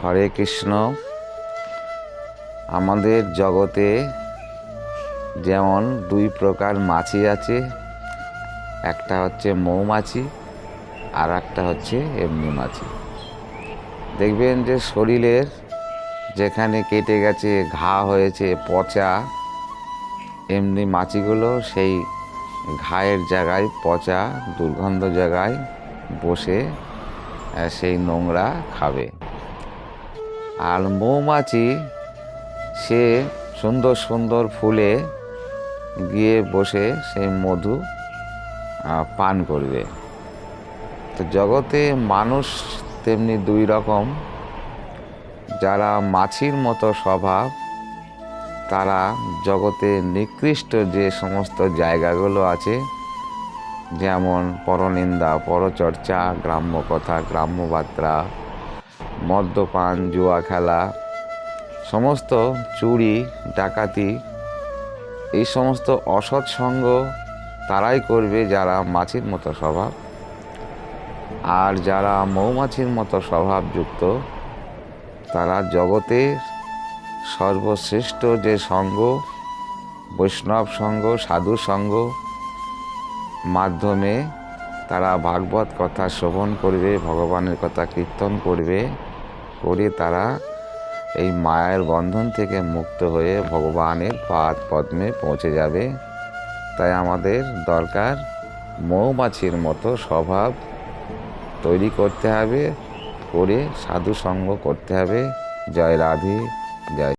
হরে কৃষ্ণ। আমাদের জগতে যেমন দুই প্রকার মাছি আছে, একটা হচ্ছে মৌমাছি আর একটা হচ্ছে এমনি মাছি। দেখবেন যে শরীরের যেখানে কেটে গেছে, ঘা হয়েছে, পচা, এমনি মাছিগুলো সেই ঘায়ের জায়গায়, পচা, দুর্গন্ধ জায়গায় বসে সেই নোংরা খাবে। আর মৌমাছি সে সুন্দর সুন্দর ফুলে গিয়ে বসে সেই মধু পান করবে। তো জগতে মানুষ তেমনি দুই রকম। যারা মাছির মতো স্বভাব, তারা জগতে নিকৃষ্ট যে সমস্ত জায়গাগুলো আছে, যেমন পরনিন্দা, পরচর্চা, গ্রাম্য কথা, গ্রাম্য বার্তা মদ্যপান, জুয়া খেলা, সমস্ত চুরি, ডাকাতি, এই সমস্ত অসৎ সঙ্গ তারাই করবে যারা মাছির মতো স্বভাব। আর যারা মৌমাছির মতো স্বভাবযুক্ত তারা জগতের সর্বশ্রেষ্ঠ যে সঙ্গ, বৈষ্ণব সঙ্গ, সাধু সঙ্গ মাধ্যমে তারা ভাগবত কথা শ্রবণ করবে, ভগবানের কথা কীর্তন করবে করে তারা এই মায়ের বন্ধন থেকে মুক্ত হয়ে ভগবানের পাদ পদ্মে পৌঁছে যাবে। তাই আমাদের দরকার মৌমাছির মতো স্বভাব তৈরি করতে হবে, করে সাধু সঙ্গ করতে হবে। জয় রাধে, জয়